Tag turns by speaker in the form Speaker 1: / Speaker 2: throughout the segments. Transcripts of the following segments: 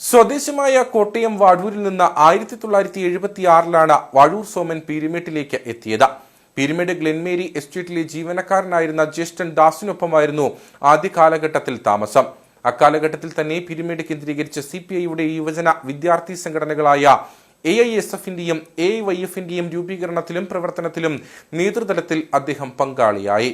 Speaker 1: സ്വദേശമായ കോട്ടയം വാഴൂരിൽ നിന്ന് ആയിരത്തി തൊള്ളായിരത്തി എഴുപത്തി ആറിലാണ് വാഴൂർ സോമൻ പീരിമേട്ടിലേക്ക് എത്തിയത്. പീരിമേട് ഗ്ലെൻമേരി എസ്റ്റേറ്റിലെ ജീവനക്കാരനായിരുന്ന ജ്യേഷ്ഠൻ ദാസിനൊപ്പമായിരുന്നു ആദ്യ കാലഘട്ടത്തിൽ താമസം. അക്കാലഘട്ടത്തിൽ തന്നെ പീരിമേട് കേന്ദ്രീകരിച്ച സി പി ഐയുടെ യുവജന വിദ്യാർത്ഥി സംഘടനകളായ എ ഐ എസ് എഫിന്റെയും എ വൈ എഫിന്റെയും രൂപീകരണത്തിലും പ്രവർത്തനത്തിലും നേതൃതലത്തിൽ അദ്ദേഹം പങ്കാളിയായി.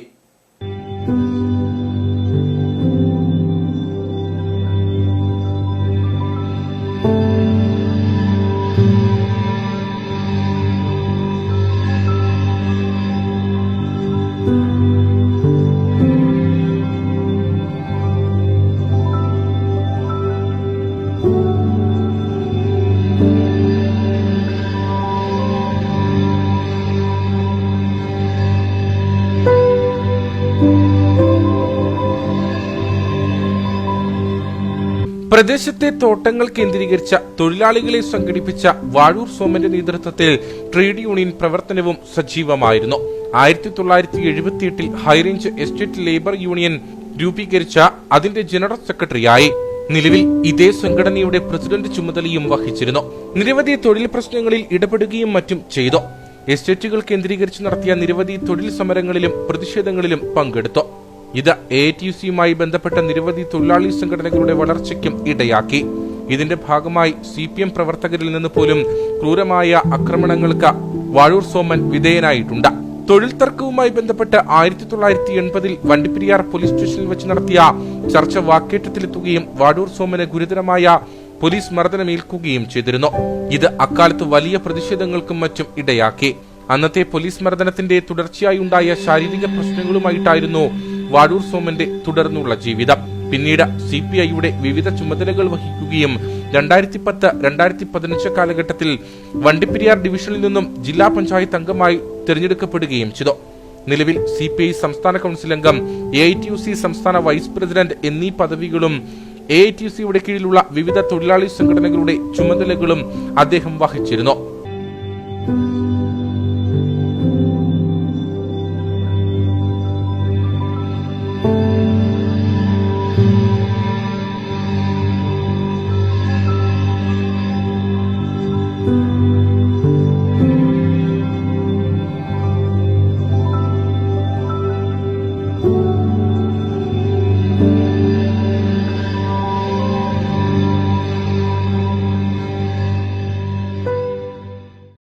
Speaker 1: പ്രദേശത്തെ തോട്ടങ്ങൾ കേന്ദ്രീകരിച്ച തൊഴിലാളികളെ സംഘടിപ്പിച്ച വാഴൂർ സോമന്റെ നേതൃത്വത്തിൽ ട്രേഡ് യൂണിയൻ പ്രവർത്തനവും സജീവമായിരുന്നു. ആയിരത്തി തൊള്ളായിരത്തി എഴുപത്തിയെട്ടിൽ high range estate labour union രൂപീകരിച്ച അതിന്റെ ജനറൽ സെക്രട്ടറിയായി. നിലവിൽ ഇതേ സംഘടനയുടെ പ്രസിഡന്റ് ചുമതലയും വഹിച്ചിരുന്നു. നിരവധി തൊഴിൽ പ്രശ്നങ്ങളിൽ ഇടപെടുകയും മറ്റും ചെയ്തു. എസ്റ്റേറ്റുകൾ കേന്ദ്രീകരിച്ച് നടത്തിയ നിരവധി തൊഴിൽ സമരങ്ങളിലും പ്രതിഷേധങ്ങളിലും പങ്കെടുത്തു. ഇത് എ ടി സിയുമായി ബന്ധപ്പെട്ട നിരവധി തൊഴിലാളി സംഘടനകളുടെ വളർച്ചയ്ക്കും ഇടയാക്കി. ഇതിന്റെ ഭാഗമായി സി പി എം പ്രവർത്തകരിൽ നിന്ന് പോലും ക്രൂരമായ ആക്രമണങ്ങൾക്ക് വാഴൂർ സോമൻ വിധേയനായിട്ടുണ്ട്. തൊഴിൽ തർക്കവുമായി ബന്ധപ്പെട്ട് ആയിരത്തി തൊള്ളായിരത്തി എൺപതിൽ വണ്ടിപ്പെരിയാർ പോലീസ് സ്റ്റേഷനിൽ വെച്ച് നടത്തിയ ചർച്ച വാക്കേറ്റത്തിലെത്തുകയും വാഴൂർ സോമന് ഗുരുതരമായ പോലീസ് മർദ്ദനമേൽക്കുകയും ചെയ്തിരുന്നു. ഇത് അക്കാലത്ത് വലിയ പ്രതിഷേധങ്ങൾക്കും മറ്റും ഇടയാക്കി. അന്നത്തെ പോലീസ് മർദ്ദനത്തിന്റെ തുടർച്ചയായി ഉണ്ടായ ശാരീരിക പ്രശ്നങ്ങളുമായിട്ടായിരുന്നു വാഴൂർ സോമന്റെ തുടർന്നുള്ള ജീവിതം. പിന്നീട് സി പി ഐയുടെ വിവിധ ചുമതലകൾ വഹിക്കുകയും രണ്ടായിരത്തി പത്ത് രണ്ടായിരത്തി പതിനഞ്ച് കാലഘട്ടത്തിൽ വണ്ടിപ്പെരിയാർ ഡിവിഷനിൽ നിന്നും ജില്ലാ പഞ്ചായത്ത് അംഗമായി തിരഞ്ഞെടുക്കപ്പെടുകയും ചെയ്തു. നിലവിൽ സി പി ഐ സംസ്ഥാന കൗൺസിൽ അംഗം A I T U C സംസ്ഥാന വൈസ് പ്രസിഡന്റ് എന്നീ പദവികളും എ ഐ ടി യു സിയുടെ കീഴിലുള്ള വിവിധ തൊഴിലാളി സംഘടനകളുടെ ചുമതലകളും അദ്ദേഹം വഹിച്ചിരുന്നു. you.